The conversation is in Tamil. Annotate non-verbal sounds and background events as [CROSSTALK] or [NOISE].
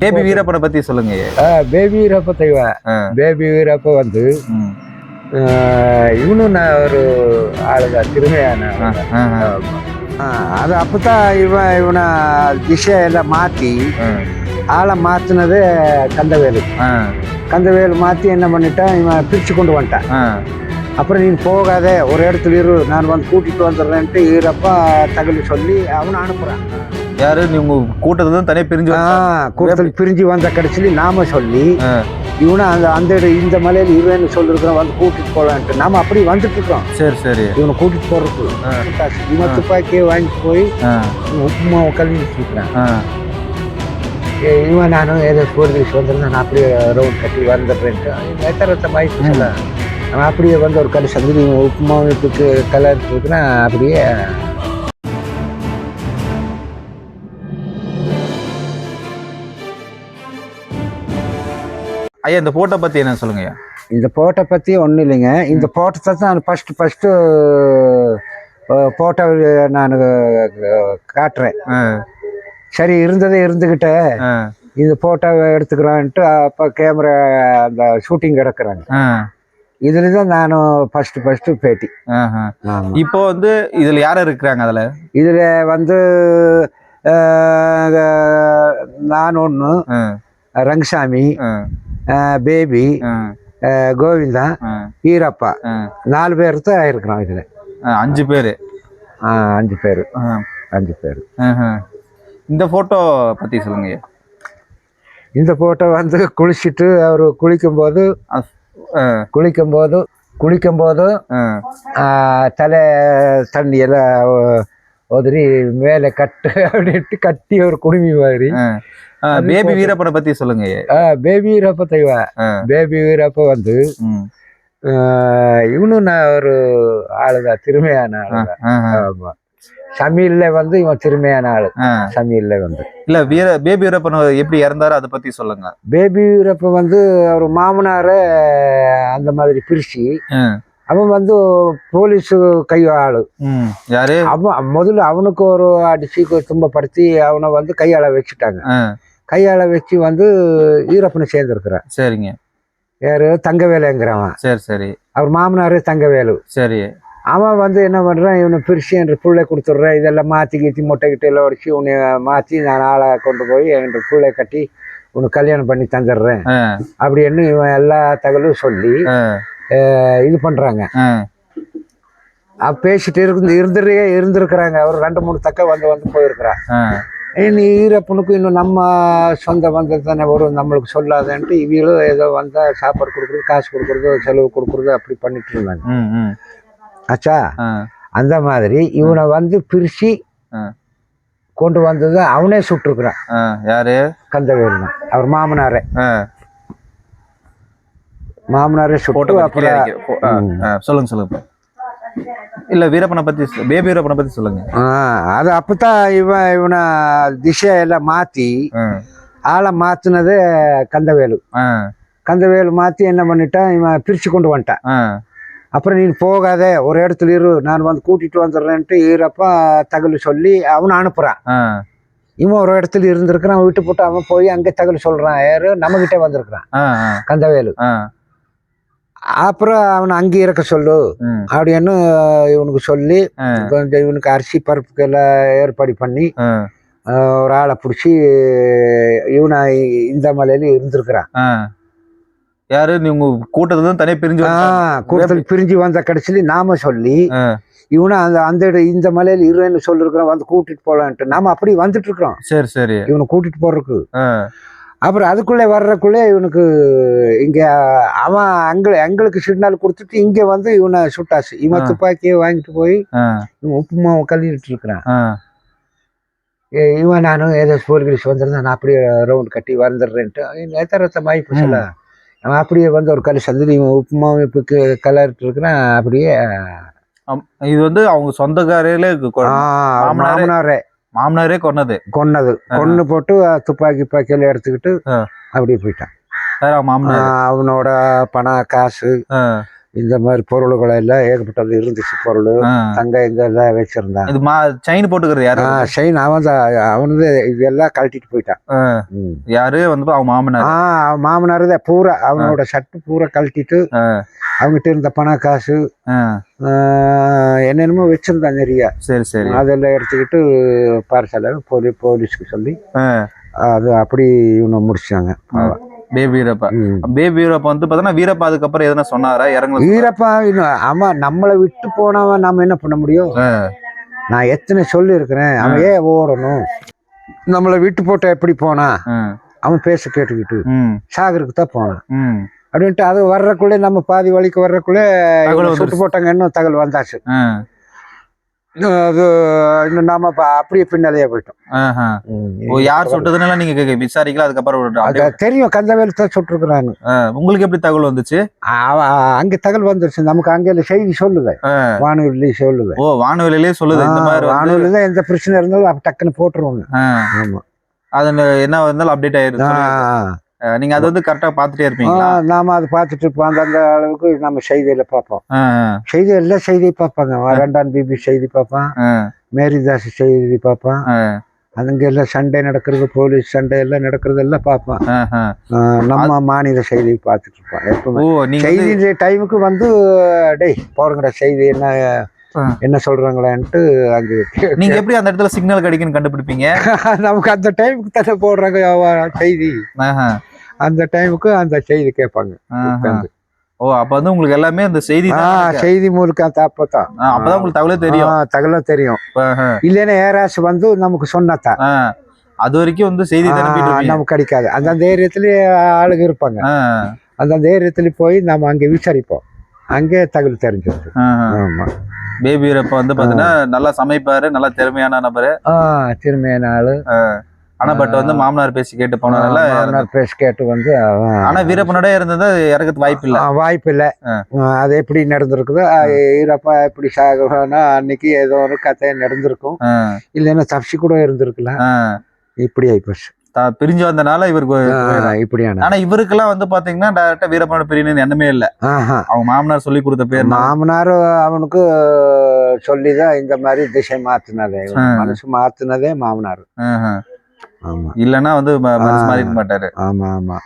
கேபி வீரப்பனை பத்தி சொல்லுங்க. பேபி வீரப்ப ஆ. பேபி வீரப்ப வந்து இவனும் நான் ஒரு ஆளுதான் திருமையான அது அப்பதான் இவன் இவனை திசை எல்லாம் மாத்தி ஆளை மாத்தினது கந்தவேலு. கந்தவேலு மாத்தி என்ன பண்ணிட்டான்? இவன் பிரிச்சு கொண்டு வந்துட்டான். அப்புறம் நீ போகாத ஒரு இடத்துல இரு நான் வந்து கூட்டிட்டு வந்துடுறேன்ட்டு ஈரப்பா தகவல் சொல்லி அவனை அனுப்புறான். யாரு? நீ உங்க கூட்டத்துல தான் தனியா பிரிஞ்சு கூட்டத்தில் பிரிஞ்சு வந்த கடைசியில் நாம சொல்லி. இவனை அந்த அந்த இந்த மலையில இவன்னு சொல்லிருக்கிறோம் வந்து கூட்டிட்டு போலான்ட்டு. நாம அப்படி வந்துட்டு இருக்கோம் சரி சரி. இவனை கூட்டிட்டு போறதுக்கு. இவன் துப்பாக்கியை வாங்கிட்டு போய் ஆ, இவன் உப்புமாவை கழுவி வச்சுருக்கிறான். இவன் நானும் ஏதோ ஸ்கூலுக்கு வந்துருந்தேன் நான் அப்படியே ரவுண்ட் கட்டி வந்துடுறேன்ட்டு. எத்தனை வாய்ப்பு சொல்ல. அவன் அப்படியே வந்து ஒரு கடை சந்தி இவன் உப்புமாவை இப்போ கலர் இருக்கிறான் அப்படியே ஐயா இந்த போட்டோ பத்தி என்ன சொல்லுங்க ஐயா இந்த போட்டோ பற்றி ஒன்றும் இல்லைங்க. இந்த போட்டோ தான் நான் ஃபஸ்ட்டு ஃபஸ்ட்டு போட்டோ நான் காட்டுறேன். சரி இருந்ததே இருந்துக்கிட்ட இந்த போட்டோவை எடுத்துக்கிறான்ட்டு அப்போ கேமரா அந்த ஷூட்டிங் கிடக்குறாங்க. இதில் தான் நானும் ஃபஸ்ட்டு ஃபஸ்ட்டு பேட்டி. இப்போ வந்து இதுல யார் இருக்கிறாங்க அதுல? இதில் வந்து நான் ஒன்று ரங்கசாமி பேபி கோவிந்தா ஈரப்பா. நாலு பேர் தான் இருக்கிறோம் இதில். அஞ்சு பேரு. அஞ்சு பேர். அஞ்சு பேர். இந்த போட்டோ பத்தி சொல்லுங்க இந்த போட்டோ வந்து குளிச்சுட்டு அவர் குளிக்கும்போது குளிக்கும்போது குளிக்கும்போது தலை தண்ணி எல்லாம் ஒ- உதறி மேலே கட்டு [LAUGHS] அப்படின்ட்டு கட்டி ஒரு குடுமி மாதிரி. பேபி வீரப்பனை பத்தி சொல்லுங்க. பேபி வீரப்ப தெய்வம் ஆ, பேபி வீரப்ப வந்து இவனும் நான் ஒரு ஆளுதான் திருமையான ஆ, ஆளுதான். ஆமா. சமையல்ல வந்து இவன் திருமையான ஆளு. சமையல்ல வந்து. இல்ல வீர பேபி வீரப்பன் எப்படி இறந்தாரு அதை பத்தி சொல்லுங்க. பேபி வீரப்ப வந்து அவர் மாமனார அந்த மாதிரி பிரிச்சு. அவன் வந்து போலீஸு கை ஆளு. ம். யாரு? அவன் முதல்ல அவனுக்கு ஒரு அடிச்சு துன்பப்படுத்தி அவனை வந்து கையாள வச்சுட்டாங்க. ஆ, கையாள வச்சு வந்து ஈரப்பனை சேர்ந்துருக்கிறான். சரிங்க. யாரு? தங்கவேலுங்கிறவன். சரி சரி. அவர் மாமனாரு தங்கவேலு. சரி. அவன் வந்து என்ன பண்ணுறான் இவனை பிரிச்சு என்ற பிள்ளை கொடுத்துட்றேன். இதெல்லாம் மாற்றி கீத்தி முட்டை கிட்ட எல்லாம் உடச்சி உன்னை மாற்றி நான் ஆளை கொண்டு போய் என்ற பிள்ளை கட்டி உனக்கு கல்யாணம் பண்ணி தந்துடுறேன். அப்படின்னு இவன் எல்லா தகவலும் சொல்லி இது பண்ணுறாங்க ஆ. பேசிட்டு இருந்து இருந்துரு இருந்திருக்கிறாங்க. அவர் ரெண்டு மூணு தக்க வந்து வந்து போயிருக்கிறான் ஆ. நீ ஈரப்பனுக்கும் இன்னும் நம்ம சொந்த வந்தது தானே வரும். நம்மளுக்கு சொல்லாதன்ட்டு இவங்களும் ஏதோ வந்தால் சாப்பாடு கொடுக்குறது காசு கொடுக்குறது செலவு கொடுக்குறது அப்படி பண்ணிட்டு இருந்தாங்க. ஆச்சா அந்த மாதிரி இவனை வந்து பிரிச்சு. கொண்டு வந்தது அவனே சுட்டுருக்குறான். யாரு? கந்தவேல் தான் அவர் மாமனாரே ஆ. மாமனாரே போட்டோ சுட்டு பத்தி clear அப்புறம் ஆக்கிக்கிறேன். போ- ஆ, ஆ, சொல்லுங்க சொல்லுங்க. இல்ல வீரப்பனை பத்தி பேபி வீரப்பனை பத்தி சொல்லுங்க. அது அப்பதான் இவன் இவனை திசை எல்லாம் மாத்தி ஆளை மாத்தினது கந்தவேலு. கந்தவேலு மாத்தி என்ன பண்ணிட்டான் இவன் பிரிச்சு கொண்டு வந்துட்டான். அப்புறம் நீ போகாத ஒரு இடத்துல இரு நான் வந்து கூட்டிட்டு வந்துடுறேன்ட்டு ஈரப்பா தகவல் சொல்லி அவனை அனுப்புறான். இவன் ஒரு இடத்துல இருந்திருக்கிறான் விட்டு போட்டு அவன் போய் அங்கே தகவல் சொல்றான் யாரு? நம்ம கிட்டே வந்திருக்கிறான் கந்தவேலு. அப்புறம் அவனை அங்கே இருக்க சொல்லு. அப்படின்னு இவனுக்கு சொல்லி கொஞ்சம் இவனுக்கு அரிசி பருப்புக்கு எல்லாம் ஏற்பாடு பண்ணி ஒரு ஆளை பிடிச்சி இவனை இந்த மலையில இருந்திருக்கிறான். யாரு? நீ உங்க கூட்டத்துல தான் தனியா பிரிஞ்சு வந்து- கூட்டத்தில் பிரிஞ்சு வந்த கடைசியில் நாம சொல்லி இவனை அந்த அந்த இந்த மலையில இருன்னு சொல்லிருக்கிறோம் வந்து கூட்டிட்டு போலான்ட்டு. நாம அப்படி வந்துட்டு இருக்கிறோம். சரி சரி. இவனை கூட்டிட்டு போறதுக்கு. அப்புறம் அதுக்குள்ளே வர்றதுக்குள்ளே இவனுக்கு இங்கே அவன் அங்கே எங்களுக்கு சிக்னல் கொடுத்துட்டு இங்கே வந்து இவனை சுட்டாச்சு. இவன். துப்பாக்கியை வாங்கிட்டு போய் இவன் உப்புமாவை கழுவிட்டு இருக்கிறான். இவன் நானும் ஏதோ கிழிச்சு வந்திருந்தேன் நான் அப்படியே ரவுண்ட் கட்டி வந்துடுறேன்ட்டு நேத்தரத்த வாய்ப்பு சொல்ல அவன் அப்படியே வந்து ஒரு கல் சந்திரி இவன் உப்புமாவை இப்போ கலரிட்டு இருக்கிறான். அப்படியே. இது வந்து அவங்க சொந்தக்காரையில மாமனாரே- மாமனாரே கொன்னது. கொன்னது. கொன்னு போட்டு துப்பாக்கி துப்பாக்கியில எடுத்துக்கிட்டு. அப்படியே போயிட்டான். அவனோட பணம் காசு இந்த மாதிரி பொருள்களை எல்லாம் ஏகப்பட்டது இருந்துச்சு. பொருள். தங்க எங்க எல்லாம் வச்சிருந்தான் இது மா செயின் போட்டுக்கிறது யாரு? செயின் அவன் தான் அவனது இதெல்லாம் கழட்டிட்டு போயிட்டான். யாரு? வந்து அவங்க மாமனார். ஆ அவன் மாமனார் தான் பூரா அவனோட சட்டு பூரா கழட்டிட்டு. அவங்ககிட்ட இருந்த பண காசு என்னென்னமோ வச்சிருந்தான் நிறைய. சரி சரி. அதெல்லாம் எடுத்துக்கிட்டு பார்சல போலீ போலீஸ்க்கு சொல்லி. அது அப்படி இவனை முடிச்சாங்க. பேபி வீரப்பா. பேபி வீரப்பா வந்து பாத்தீங்கன்னா வீரப்பா அதுக்கப்புறம் எதனா சொன்னாரா இறங்கல வீரப்பா ஆமா நம்மளை விட்டு போனவன் நம்ம என்ன பண்ண முடியும். நான் எத்தனை சொல்லி இருக்கிறேன் அவன் ஏன் ஓடணும் நம்மளை விட்டு போட்ட எப்படி போனா. அவன் பேச கேட்டுக்கிட்டு. சாகருக்கு தான் போனான். அப்படின்ட்டு அது வர்றக்குள்ளே நம்ம பாதி வழிக்கு வர்றக்குள்ளே. சுட்டு போட்டாங்க இன்னும் தகவல் வந்தாச்சு ஆ. இன்னும் அது இன்னும் நாம அப்படியே பின்னாலேயே போயிட்டோம். ஆஹா. ஓ யார் சுட்டதுனால நீங்க விசாரிக்கல அதுக்கப்புறம் தெரியும் கந்தவேல் ஆ. உங்களுக்கு எப்படி தகவல் வந்துச்சு? அங்க தகவல் வந்துருச்சு. நமக்கு அங்கே செய்தி சொல்லுது. ஆ. வானொலி சொல்லுது. ஓ வானொலியிலே சொல்லுது இந்த மாதிரி வந்து வானொலி தான் எந்த பிரச்சனை இருந்தாலும் அப்ப டக்குன்னு போட்டுருவாங்க. ஆமா. அது என்ன இருந்தாலும் அப்டேட் ஆயிருச்சு ஆ, ஆ, நீங்க அது வந்து கரெக்டா பாத்துட்டே இருப்பீங்களா? நாம அதை பார்த்துட்டு இருப்போம். அந்த அளவுக்கு நம்ம செய்தியில பார்ப்போம். செய்தி எல்லாம் செய்தி பார்ப்பாங்க. ரெண்டாம் பிபி செய்தி பார்ப்பான். மேரிதாஸ் செய்தி பார்ப்பான். அதுங்க எல்லாம் சண்டை நடக்கிறது போலீஸ் சண்டை எல்லாம் நடக்கிறது எல்லாம். ஆ, நம்ம மாநில செய்தி பார்த்துட்டு இருப்பான் ஓ எப்பவுமே செய்தி டைமுக்கு வந்து டேய் போடுங்கடா செய்தி என்ன. என்ன சொல்றாங்களான்ட்டு அங்க நீங்க எப்படி அந்த இடத்துல சிக்னல் கிடைக்குன்னு கண்டுபிடிப்பீங்க? [LAUGHS] நமக்கு அந்த டைமுக்கு தானே போடுறாங்க செய்தி. அந்த டைமுக்கு அந்த செய்தி கேட்பாங்க. ஓ அப்ப வந்து உங்களுக்கு எல்லாமே அந்த செய்தி. செய்தி முழுக்க அந்த அப்பதான் உங்களுக்கு தகவலே தெரியும். ஆ, தகவலும் தெரியும். இல்லைன்னா ஏராசு வந்து நமக்கு சொன்னாதான் அது வரைக்கும் வந்து செய்தி. நமக்கு கிடைக்காது. அந்த தைரியத்திலேயே ஆளுங்க இருப்பாங்க. ஆ, அந்த தைரியத்துல போய் நம்ம அங்க விசாரிப்போம். அங்கே தகவல் தெரிஞ்சிருது ஆஹா. ஆமா. பேபி வீரப்ப வந்து பாத்தீங்கன்னா நல்லா சமைப்பாரு நல்லா திறமையான நபரு. ஆ திரும்பியான ஆளு. ஆனா பட் வந்து மாமனார் பேசி கேட்டு போனதால மாமனார் பேச கேட்டு வந்து ஆனா வீரப்பனோட இருந்ததா இறக்கத்து வாய்ப்பு இல்ல. வாய்ப்பு இல்லை. அது எப்படி நடந்திருக்குதோ ஈரப்பா எப்படி சாகுனா அன்னைக்கு ஏதோ ஒரு கதை நடந்திருக்கும். இல்லைன்னா தப்பிச்சு கூட இருந்திருக்கலாம். இப்படி ஆயிப்போச்சு பிரிஞ்சு வந்தனால இவருக்கு இப்படியான. ஆனா இவருக்கெல்லாம் வந்து பாத்தீங்கன்னா டைரக்டா வீரப்பனோட பிரியணும்னு எண்ணமே இல்ல. அவங்க மாமனார் சொல்லி கொடுத்த பேர். மாமனார் அவனுக்கு சொல்லிதான் இந்த மாதிரி திசை மாத்தினதே. மனசு மாத்தினதே மாமனார். ஆமா. இல்லன்னா வந்து மனசு மாட்டாரு. ஆமா ஆமா.